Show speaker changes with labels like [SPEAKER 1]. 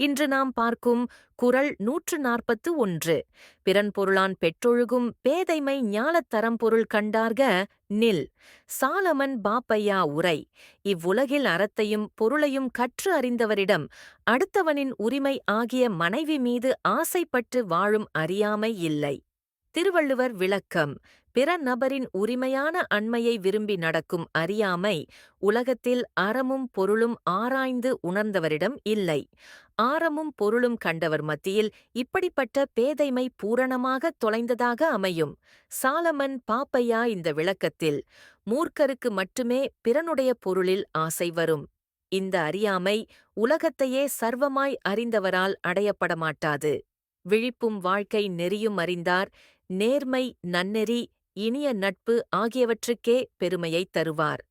[SPEAKER 1] இன்று நாம் பார்க்கும் குரல் நூற்று நாற்பத்து ஒன்று. பிறன் பொருளான் பெற்றொழுகும் பேதைமை ஞாலத்தரம் தரம்பொருள் கண்டார்க நில். சாலமன் பாப்பையா உரை. இவ்வுலகில் அறத்தையும் பொருளையும் கற்று அறிந்தவரிடம் அடுத்தவனின் உரிமை ஆகிய மனைவி மீது ஆசைப்பட்டு வாழும் அறியாமை இல்லை. திருவள்ளுவர் விளக்கம். பிற நபரின் உரிமையான அண்மையை விரும்பி நடக்கும் அறியாமை உலகத்தில் அறமும் பொருளும் ஆராய்ந்து உணர்ந்தவரிடம் இல்லை. ஆரமும் பொருளும் கண்டவர் மத்தியில் இப்படிப்பட்ட பேதைமை பூரணமாக தொலைந்ததாக அமையும். சாலமன் பாப்பையா இந்த விளக்கத்தில் மூர்க்கருக்கு மட்டுமே பிறனுடைய பொருளில் ஆசை வரும். இந்த அறியாமை உலகத்தையே சர்வமாய் அறிந்தவரால் அடையப்பட மாட்டாது விழிப்பும் வாழ்க்கை நெறியும் அறிந்தார். நேர்மை நன்னெறி இனிய நட்பு ஆகியவற்றுக்கே பெருமையைத் தருவார்.